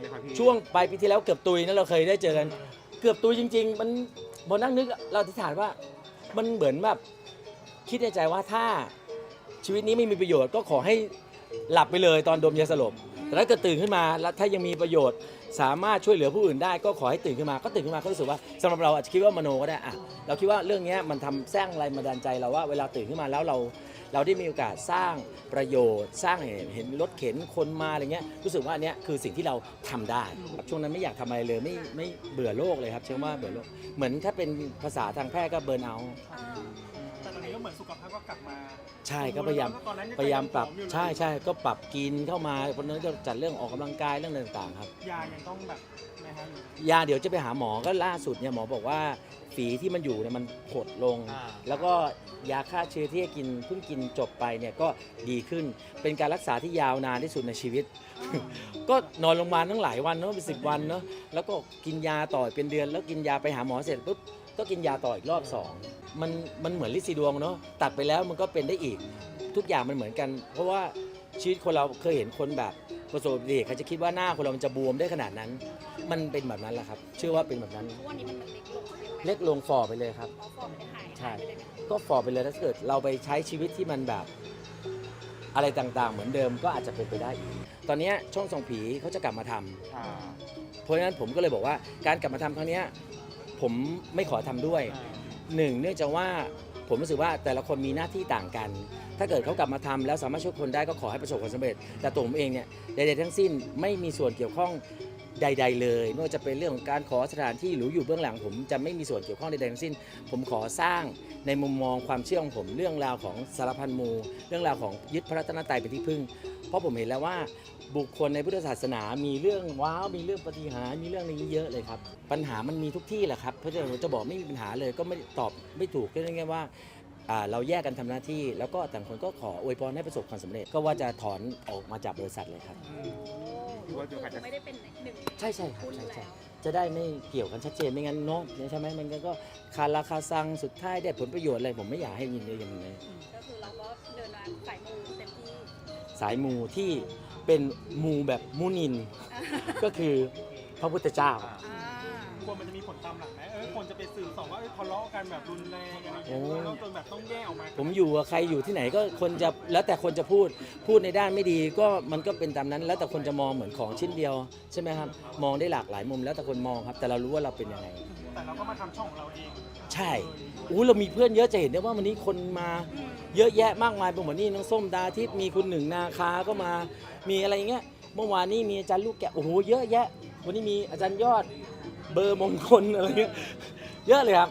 เลยไหมครับพี่ช่วงปลายปีที่แล้วเกือบตุยนั่นเราเคยได้เจอกัน เกือบตุยจริง ๆ มันบนนั่งนึกเราอธิษฐานว่ามันเหมือนแบบคิดในใจว่าถ้าชีวิตนี้ไม่มีประโยชน์ก็ขอให้หลับไปเลยตอนดมยาสลบ แต่ถ้าเกิดตื่นขึ้นมาแล้วถ้ายังมีประโยชน์ สามารถช่วยเหลือผู้อื่นได้ก็ขอให้ตื่นขึ้นมา ก็ตื่นขึ้นมาก็รู้สึกว่าสำหรับเราอาจจะคิดว่ามโนก็ได้อะเราคิดว่าเรื่องนี้มันทำสร้างแรงบันดาลใจเราว่าเวลาตื่นขึ้นมาแล้วเราเราได้มีโอกาสสร้างประโยชน์ สร้างเห็นเห็นรถเข็นคนมาอะไรเงี้ยรู้สึกว่าอันเนี้ยคือสิ่งที่เราทำได้ช่วงนั้นไม่อยากทำอะไรเลยไม่ไม่เบื่อโลกเลยครับเชื่อว่าเบื่อโลกเหมือนถ้าเป็นภาษาทางแพทย์ก็เบิร์นเอา มือนสุขภาพก็กลับมาใช่ก็พยายามตอนนั้นงพยายามปรับผออยู่เลยใช่ใช่ก็ปรับกินเข้ามาเพราะฉะนั้นก็จัดเรื่องออกกำลังกายเรื่องอะไรต่างๆครับ ยายังต้องแบบนะฮะหรือยาเดี๋ยวจะไปหาหมอก็ล่าสุดเนี่ยหมอบอกว่า ฝีที่มันอยู่เนี่ยมันหดลง อ่า แล้วก็ยาฆ่าเชื้อที่กินเพิ่งกินจบไปเนี่ยก็ดีขึ้น เป็นการรักษาที่ยาวนานที่สุดในชีวิต ก็นอนโรงพยาบาลตั้งหลายวันเนาะเป็นสิบวันเนาะแล้วก็กินยาต่อเป็นเดือน แล้วกินยาไปหาหมอเสร็จปุ๊บก็กินยาต่ออีกรอบสองมันมันเหมือนลินซีดวงเนาะตัดไปแล้วมันก็เป็นได้อีก ทุกอย่างมันเหมือนกัน เพราะว่าชีวิตคนเราเคยเห็นคนแบบประสบอุบัติเหตุเขาจะคิดว่าหน้าคนเรามันจะบวมได้ขนาดนั้น มันเป็นแบบนั้นแหละครับ เชื่อว่าเป็นแบบนั้น ทุกวันนี้มันเล็กลงใช่ไหม เล็กลงฝ่อไปเลยครับเพราะฟอร์มไม่ได้หายใช่หายไปเลยไหมคะก็ฝ่อไปเลยถ้าเกิดเราไปใช้ชีวิตที่มันแบบ อะไรต่างๆ เหมือนเดิมก็อาจจะเป็นไปได้อีก ตอนเนี้ยช่องส่องผีเขาจะกลับมาทำอ่าเพราะฉะนั้นผมก็เลยบอกว่าการกลับมาทำครั้งเนี้ยผมไม่ขอทำด้วย หนึ่งเนื่องจากว่า ผมรู้สึกว่าแต่ละคนมีหน้าที่ต่างกัน ถ้าเกิดเขากลับมาทำแล้วสามารถช่วยคนได้ก็ขอให้ประสบความสำเร็จ แต่ตัวผมเองเนี่ยใดๆทั้งสิ้นไม่มีส่วนเกี่ยวข้องใด ๆ เลยไม่ว่าจะเป็นเรื่องของการขอสถานที่หรืออยู่เบื้องหลังผมจะไม่มีส่วนเกี่ยวข้องใดๆทั้งสิ้น ผมขอสร้างในมุมมองความเชื่อของผม เรื่องราวของสารพันมู เรื่องราวของยึดพระรัตนตรัยเป็นที่พึ่ง เพราะผมเห็นแล้วว่าบุคคลในพุทธศาสนา มีเรื่องว้าว มีเรื่องปฏิหารย์มีเรื่องนี้เยอะเลยครับ ปัญหามันมีทุกที่แหละครับ เพราะฉะนั้นผมจะบอกไม่มีปัญหาเลยก็ไม่ตอบไม่ถูกก็เรื่องแค่ว่าอ่าเราแยกกันทำหน้าที่ แล้วก็ต่างคนก็ขออวยพรให้ประสบความสำเร็จ ก็ว่าจะถอนออกมาจากบริษัทเลยครับหรือว่าจะอาจจะไม่ได้เป็นหนึ่งใช่ใช่ครับหุ้นใช่ใช่แล้วจะได้ไม่เกี่ยวกันชัดเจนไม่งั้นเนาะใช่ไหมมันก็คาราคาซังสุดท้ายได้ผลประโยชน์อะไรผมไม่อยากให้ยินเลยอย่างนี้ก็คือเราก็เดินมาสายมูเต็มที่ สายมูที่เป็นมูแบบมูนิน ก็คือพระพุทธเจ้า อ่า กลัวมันจะมีผลตามหลังไหมเออคนจะไปสื่อสองว่าเออทะเลาะกันแบบรุนแรงอะไรอย่างเงี้ยโอ้แล้วจนแบบต้องแยกออกมา ผมอยู่กับใครอยู่ที่ไหนก็คนจะแล้วแต่คนจะพูดพูดในด้านไม่ดีก็มันก็เป็นตามนั้น แล้วแต่คนจะมองเหมือนของชิ้นเดียวใช่ไหมครับมองได้หลากหลายมุมแล้วแต่คนมองครับ แต่เรารู้ว่าเราเป็นยังไง แต่เราก็มาทำช่องของเราเองใช่อู้เรามีเพื่อนเยอะจะเห็นได้ว่าวันนี้คนมาเยอะแยะมากมายเป็นเหมือนนี่น้องส้มดาทิพย์มีคุณหนึ่งนาคาก็มามีอะไรอย่างเงี้ยเมื่อวานนี้มีอาจารย์ลูกแกะโอ้โหเยอะแยะ วันนี้มีอาจารย์ยอด เบอร์มงคลอะไรเงี้ยเยอะเลยครับ